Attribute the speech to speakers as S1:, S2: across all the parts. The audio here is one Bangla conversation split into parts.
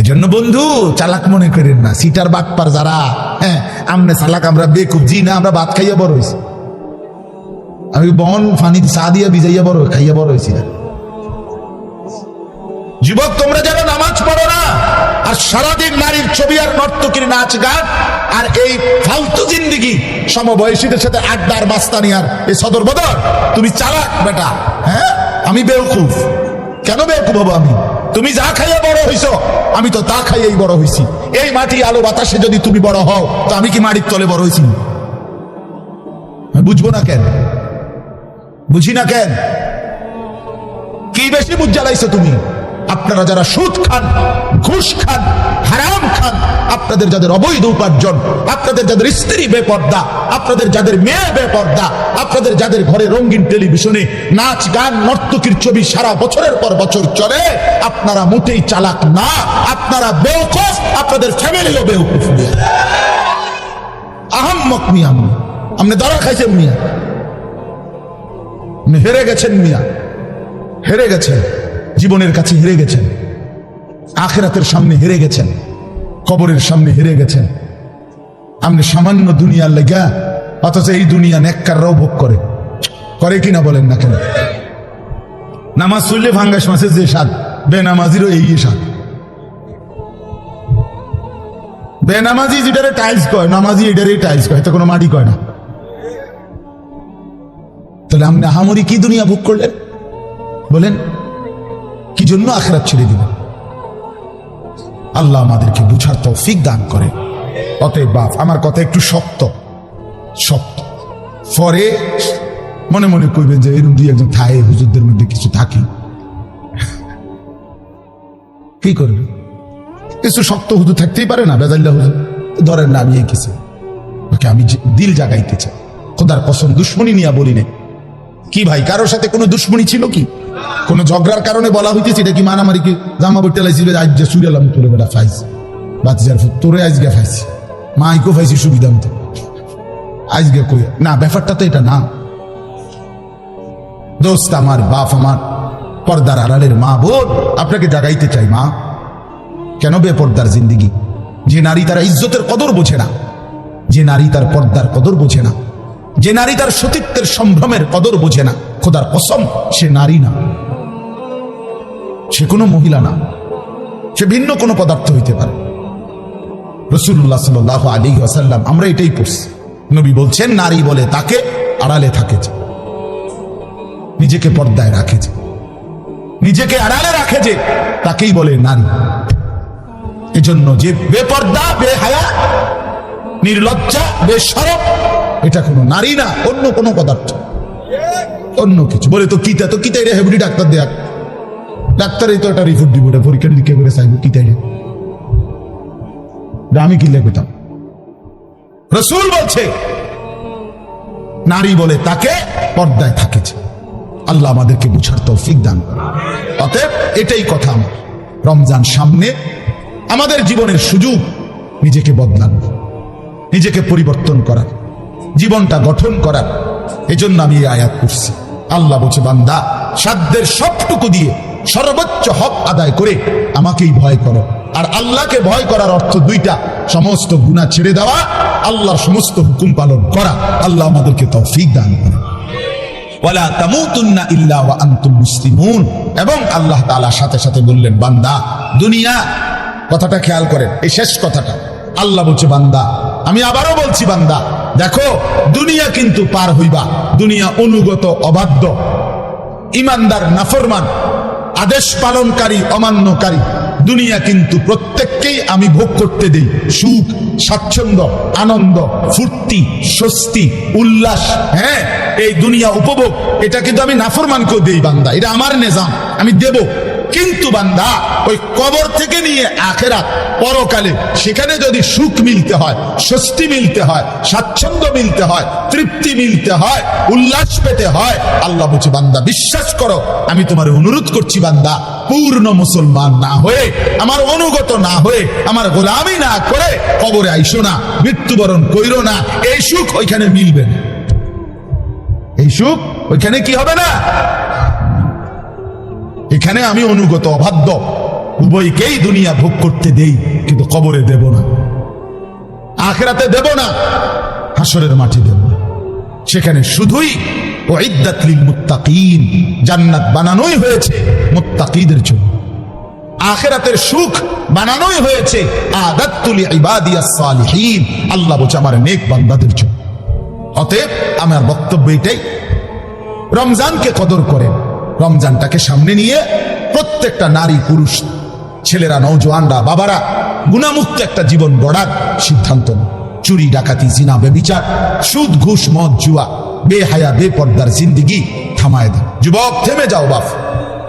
S1: এজন্য বন্ধু, চালাক মনে করেন না। সিটার বাটপার যারা হ্যাঁ আমনে চালাক, আমরা বেকুব। জি না, আমরা ভাত খাইয়া বড় হয়েছি আমি বন ফানি চা দিয়া ভিজাইয়া বড় খাইয়া বড় হয়েছি যুবক, তোমরা যেন নামাজ পড়ো না, আর সারাদিন নারীর ছবি আর নর্তকীর নাচ গান, আর এই ফালতু জিন্দিগি সমবয়সীদের সাথে আড্ডার মাস্তানি আর এই সদর বদর। তুমি চালাক, বেটা হ্যাঁ? আমি বেউকুফ। কেন বেউকুফ হব আমি? তুমি যা খাইয়ে বড় হইছো, আমি তো তা খাইয়েই বড় হইছি। এই মাটি আলো বাতাসে যদি তুমি বড় হও, তো আমি কি মাটির তলে বড় হইছি? বুঝব না কেন? বুঝি না কেন? কি বেশি বুঝ জ্বালাইছো তুমি? আপনারা যারা সুদ খান, ঘুষ খান, হারাম খান, আপনাদের যাদের অবৈধ উপার্জন, আপনাদের যাদের স্ত্রী বেপর্দা, আপনাদের যাদের মেয়ে বেপর্দা, আপনাদের যাদের ঘরে রঙিন টেলিভিশনে নাচ, গান, নর্তকীর ছবি সারা বছরের পর বছর চলে, আপনারা মোটেই চালাক না, আপনারা বেউকুফ আপনাদের ফ্যামিলিও বেউকুফ আহাম্মক মিয়া আপনি দরা খাইছেন মিয়া। হেরে গেছেন মিয়া। হেরে গেছেন। জীবনের কাছে হেরে গেছেন। আখেরাতের সামনে হেরে গেছেন। কবরের সামনে হেরে গেছেন। আপনি সামান্য দুনিয়ার লেগা, অথচ এই দুনিয়া নেককাররাও ভোগ করে। করে কিনা বলেন না কেন? নামাজ চললে ভাঙ্গাস মাসের যে স্বাদ, বেনামাজিরও এই স্বাদ। বেনামাজি যেটারে টাইলস কয়, নামাজি এটারে টাইলস কয় তো কোনো মাটি কয় না। তাহলে আপনি আহামরি কি দুনিয়া ভোগ করলেন? বলেন কি জন্য আখরাত ছেড়ে দিবেন। আল্লাহ আমাদেরকে বুঝার তৌফিক দান করে অতএব বাপ, আমার কথা একটু শক্ত। শক্ত। পরে মনে মনে কইবেন যে এরকম দুই একজন থায় হুজুরদের মধ্যে কিছু থাকি। কি করবে? কিছু শক্ত হুজুর থাকতেই পারে না, বেজাল্লা হুজুর। ধরেন না, আমি এই কিছু। ওকে, আমি দিল জাগাইতে চাই। খোদার কসম, দুশ্মনী নিয়ে বলি নাই। কি ভাই, কারোর সাথে কোনো দুশ্মনী ছিল কি? কোন ঝগড়ার কারণে বলা হইতেছে এটা কি মারামারি কি? জামা বইতে লাইছিল আজ যে সুরালাম তোরে বেটা ফাইছি। বাচ্চার তোরে আজকে ফাইছি। মাইকো ফাইছি, সুবিধা মতো। আজকে কই? না, ব্যাপারটা তো এটা না। দোস্ত আমার, বাপ আমার, পর্দার আড়ালের মা বোন, আপনাকে জাগাইতে চাই, মা। কেন বেপর্দার জিন্দিগি? যে নারী তারা ইজ্জতের কদর বোঝে না, যে নারী তার পর্দার কদর বোঝে না, যে নারী তার সতীত্বের সম্ভ্রমের কদর বোঝে না, খোদার কসম, সে নারী না। সে কোনো মহিলা না। সে ভিন্ন কোনো পদার্থ হইতে পারে। রসুল্লাহ সাল আলী আসাল্লাম আমরা এটাই পড়ছি। নবী বলছেন, নারী বলে তাকে, আড়ালে থাকে যে। নিজেকে পর্দায় রাখে যে। নিজেকে আড়ালে রাখে যে, তাকেই বলে নারী। এজন্য যে বেপর্দা, বেহায়া, নির্লজ্জা, বেসরব, এটা কোনো নারী না, অন্য কোনো পদার্থ। অন্য কিছু। বলে, তো কিতা, তো কিতাই রে হেবড়ি ডাক্তার দেয়া? ডাক্তারই তো একটা রিপোর্ট দিব, এটা পরীক্ষা নিরীক্ষা করে চাইব কিতাই রে এটা আমি কি লেখতাম রসুল বলছে, নারী বলে তাকে পর্দায় থাকেছে। আল্লাহ আমাদেরকে বুঝার তৌফিক দান অতএব এটাই কথা আমার। রমজান সামনে, আমাদের জীবনের সুযোগ নিজেকে বদলানো, নিজেকে পরিবর্তন করার, জীবনটা গঠন করার। এজন্য আমি এই আয়াত করছি আল্লাহ বলছে, বান্দা, সাধ্যের সবটুকু দিয়ে সর্বোচ্চ হক আদায় করে আমাকেই ভয় করো। আর আল্লাহকে ভয় করার অর্থ দুইটা। সমস্ত গুণা ছেড়ে দেওয়া, আল্লাহর সমস্ত হুকুম পালন করা। আল্লাহ আমাদেরকে তৌফিক দান করে এবং আল্লাহ সাথে সাথে বললেন, বান্দা, দুনিয়া, কথাটা খেয়াল করেন এই শেষ কথাটা। আল্লাহ বলছে, বান্দা, আমি আবারও বলছি, বান্দা, দেখো, দুনিয়া কিন্তু পার হইবা। দুনিয়া অনুগত, অবাধ্য। ইমানদার, নাফরমান। আদেশ পালনকারী, অমান্যকারী। দুনিয়া কিন্তু প্রত্যেককেই আমি ভোগ করতে দেই। সুখ, স্বাচ্ছন্দ্য, আনন্দ, ফুর্তি, স্বস্তি, উল্লাস হ্যাঁ এই দুনিয়া উপভোগ, এটা কিন্তু আমি নাফরমানকেও দেই বান্দা। এটা আমার নেজাম, আমি দেব। কিন্তু বান্দা, ওই কবর থেকে নিয়ে আখেরাত, পরকালে সেখানে যদি সুখ মিলতে হয়, স্বস্তি মিলতে হয়, স্বাচ্ছন্দ্য মিলতে হয়, তৃপ্তি মিলতে হয়, উল্লাস পেতে হয়, আল্লাহ বলছে, বান্দা, বিশ্বাস করো, আমি তোমার অনুরোধ করছি বান্দা, পূর্ণ মুসলমান না হয়ে, আমার অনুগত না হয়ে, আমার গোলামি না করে কবরে আইসো না, মৃত্যুবরণ কইরো না, এই সুখ ওইখানে মিলবে না। এই সুখ ওইখানে কি হবে না? এখানে আমি অনুগত, অবাধ্য। উভয়কেই দুনিয়া ভোগ করতে দেই, কিন্তু কবরে দেব না। আখেরাতে দেব না, হাসরের মাটি দেব না। সেখানে শুধুই মুত্তাকিন, জান্নাত বানানোই হয়েছে মুত্তাকিদের জন্য। আখেরাতের সুখ বানানোই হয়েছে আদাতুল ইবাদিয়াস সালিহিন, আল্লাহ বলছে আমার নেক বান্দাদের জন্য। অতএব আমার বক্তব্য এটাই, রমজানকে কদর করেন। রমজানটাকে সামনে নিয়ে প্রত্যেকটা নারী, পুরুষ, ছেলেরা নৌজওয়ানরা বাবারা গুণামুক্ত একটা জীবন গড়ার সিদ্ধান্ত চুরি, ডাকাতি, জিনা, বেবিচার, সুদ, ঘুষ, মদ, জুয়া, বেহায়া, বেপর্দার জিন্দিগি থামায় দেন যুবক, থেমে যাও বাপ।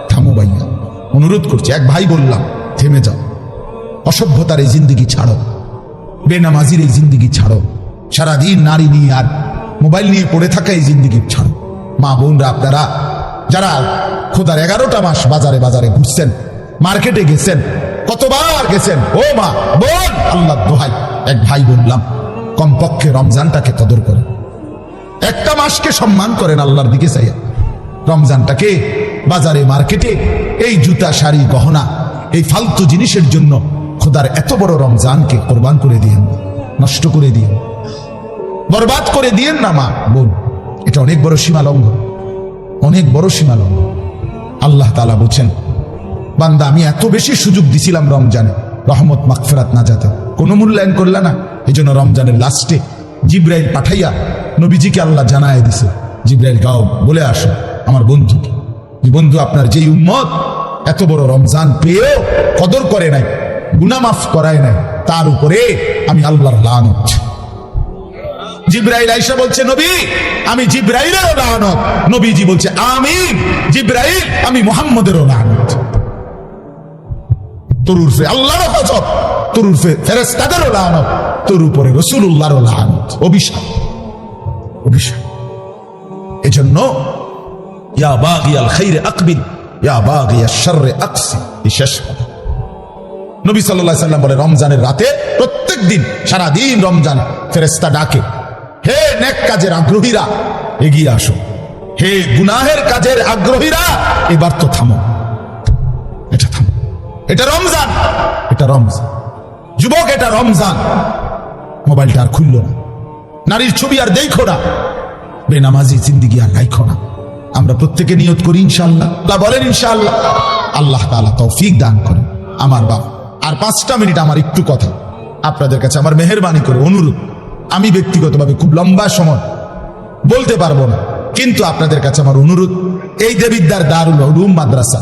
S1: থামো ভাইয়া। অনুরোধ করছি, এক ভাই বললাম, থেমে যাও। অসভ্যতার এই জিন্দিগি ছাড়ো। বেনামাজির এই জিন্দিগি ছাড়ো। সারাদিন নারী নিয়ে আর মোবাইল নিয়ে পড়ে থাকা এই জিন্দিগি ছাড়ো। মা বোনরা, আপনারা যারা খোদার এগারোটা মাস বাজারে বাজারে ঘুরছেন, মার্কেটে গেছেন, কতবার গেছেন, ও মা, বোন আল্লাহ দোহাই। এক ভাই বললাম, কমপক্ষে রমজানটাকে কদর করেন। একটা মাসকে সম্মান করেন আল্লাহর দিকে চাইয়া। রমজানটাকে বাজারে, মার্কেটে, এই জুতা, শাড়ি, গহনা, এই ফালতু জিনিসের জন্য খোদার এত বড় রমজানকে কোরবান করে দিয়েন, নষ্ট করে দিয়েন। বরবাদ করে দিয়েন না মা, বোন, এটা অনেক বড় সীমা লঙ্ঘন অনেক বড় সীমা লঙ্ঘন আল্লাহ তালা বলছেন, বান্দা, আমি এত বেশি সুযোগ দিছিলাম রমজানে। রহমত মাকফেরাত না যাতে। কোনো মূল্যায়ন করলা না। এই জন্য রমজানের লাস্টে জিব্রাইল পাঠাইয়া নবীজিকে আল্লাহ জানায় দিছে। জিব্রাইল গাও বলে আসো আমার বন্ধুকে। যে বন্ধু, আপনার যেই উম্মত, এত বড় রমজান পেয়েও কদর করে নাই গুনামাফ করায় নাই, তার উপরে আমি আল্লাহর লানত। জিব্রাইল আইসা বলছে, নবী, আমি জিব্রাইলেরও লানত। নবীজি বলছে, আমিন, জিব্রাইল, আমি মোহাম্মদেরও লানত। তোর উর্ফে ফেরেস্তাদেরও লানত তোর উপরে রসুল্লাহরও লানত। অভিশাপ অভিশাপ। এজন্য, ইয়া খাইরে আকবিল ইয়া শাররে আকসি এই শেষ কথা নবী আলাইহি সাল্লাম বলে, রমজানের রাতে প্রত্যেক দিন সারা দিন রমজান ফেরেস্তা ডাকে। হে নেক কাজের আগ্রহীরা, এগিয়ে আসো। হে গুনাহের কাজের আগ্রহীরা, এবার তো থামো। এটা থামো। এটা রমজান। এটা রমজান। যুবক, এটা রমজান। মোবাইলটা আর খুললো না। নারীর ছবি আর দেখো না। বেনামাজি, জিন্দিগি আর রাইখো না। আমরা প্রত্যেকে নিয়ত করি ইনশাল্লাহ বলেন ইনশাল্লাহ আল্লাহ তালা তৌফিক দান করেন। আমার বাবা। আর পাঁচটা মিনিট আমার একটু কথা। আপনাদের কাছে আমার মেহরবানি করে অনুরোধ। আমি ব্যক্তিগতভাবে খুব লম্বা সময় বলতে পারব না, কিন্তু আপনাদের কাছে আমার অনুরোধ, এই দেবিদ্যার দারুল উলুম মাদ্রাসা,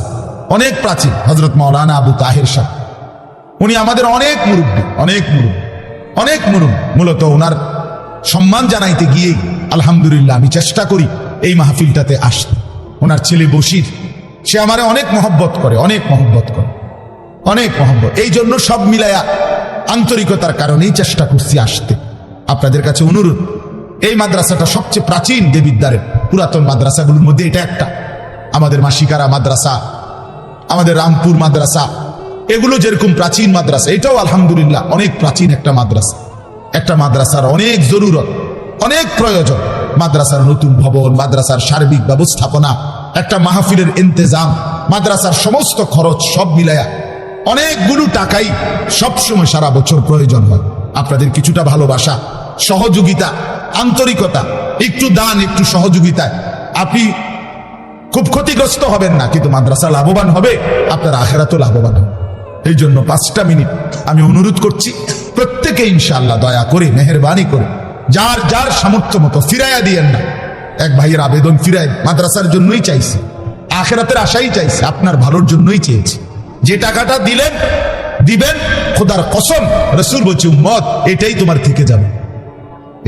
S1: অনেক প্রাচীন হজরত মৌলানা আবু তাহের শাহ, উনি আমাদের অনেক মুরব্বী অনেক মুরব্বী অনেক মুরব্বী, মূলত ওনার সম্মান জানাইতে গিয়ে, আলহামদুলিল্লাহ আমি চেষ্টা করি এই মাহফিলটাতে আসতে। ওনার ছেলে বসির সে আমারে অনেক মহব্বত করে, অনেক মহব্বত করে, অনেক মহব্বত। এই জন্য সব মিলায়া আন্তরিকতার কারণেই চেষ্টা করছি আসতে। আপনাদের কাছে অনুরোধ, এই মাদ্রাসাটা সবচেয়ে প্রাচীন দেবিদ্বারের পুরাতন মাদ্রাসাগুলোর মধ্যে এটা একটা। আমাদের মাসিকারা মাদ্রাসা, আমাদের রামপুর মাদ্রাসা, এগুলো যেরকম প্রাচীন মাদ্রাসা, এটাও আলহামদুলিল্লাহ অনেক প্রাচীন একটা মাদ্রাসা। একটা মাদ্রাসার অনেক জরুরত, অনেক প্রয়োজন। মাদ্রাসার নতুন ভবন, মাদ্রাসার সার্বিক ব্যবস্থাপনা, একটা মাহফিলের ইন্তেজাম, মাদ্রাসার সমস্ত খরচ সব মিলায়া অনেকগুলো টাকাই সবসময় সারা বছর প্রয়োজন হয়। আপনাদের কিছুটা ভালোবাসা, সহযোগিতা, আন্তরিকতা, একটু দান, একটু সহযোগিতায়। আপনি খুব ক্ষতিগ্রস্ত হবেন না, কিন্তু মাদ্রাসা লাভবান হবে, আপনার আখেরাতও লাভবান হবে। এই জন্য পাঁচটা মিনিট আমি অনুরোধ করছি, প্রত্যেকে ইনশাল্লাহ দয়া করে, মেহরবানি করে, যার যার সামর্থ্য মতো ফিরাইয়া দিয়েন না। এক ভাইয়ের আবেদন ফিরাই মাদ্রাসার জন্যই চাইছি, আখেরাতের আশাই চাইছি, আপনার ভালোর জন্যই চেয়েছি। যে টাকাটা দিলেন দিবেন, খোদার কসম, রসুল বলছি, উম্মত, এটাই তোমার থেকে যাবে।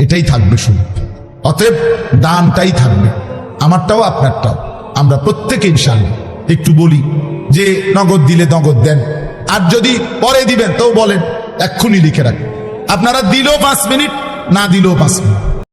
S1: এটাই থাকবে শুধু অতএব দানটাই থাকবে। আমারটাও আপনারটাও। আমরা প্রত্যেকে ইনশাল্লাহ একটু বলি যে, নগদ দিলে নগদ দেন। আর যদি পরে দিবেন তো বলেন, এক্ষুনি লিখে রাখেন। আপনারা দিলেও পাঁচ মিনিট, না দিলেও পাঁচ মিনিট।